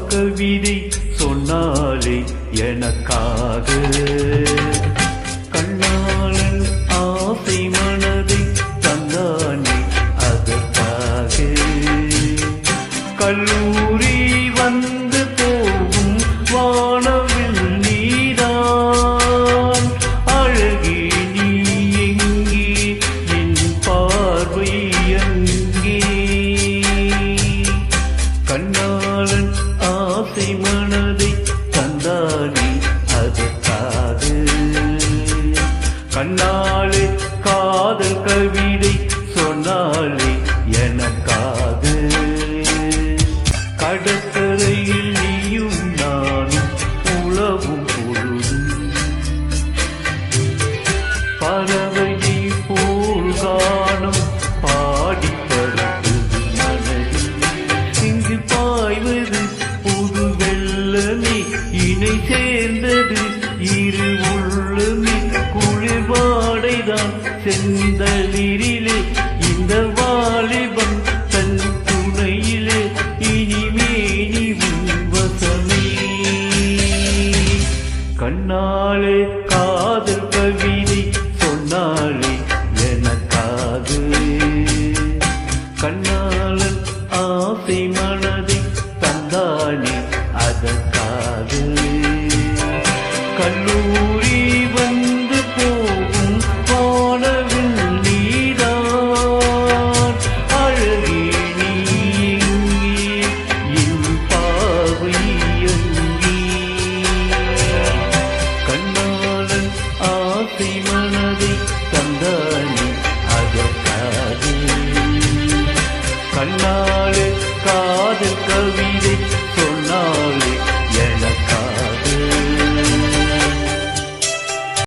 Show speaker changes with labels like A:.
A: கவிதை சொன்னாலே எனக்காக. கண்ணாளன் ஆசை மனதை தந்தானே அதற்காக. கல்லூரி தந்தானே அதற்காக கண்ணாளே காதல் கவிதை சொன்னாலே எனக்காக கடற்கரையில் நீயும் நானும் உழவும் பொழுது. பறவையை போல் காணும் பாடி பறக்குது மனதில். இங்கு பாய்வது இணை சேர்ந்தது இரு உள்ளுமின் குளிர்வாடைதான். செந்தளிரிலே இந்த வாலிபம் தன் துணையிலே இனிமேனி வசமே கண்ணாலே காதல் கவிதை சொன்னாலே எனக்காக கண்ணாளன் ஆசை மனதை தந்தானே அதற்காக கல்லூரி வந்து போகும் வானவில் நீதான். அழகே நீங்கி என் பாவையங்கி கண்ணாளன் ஆசை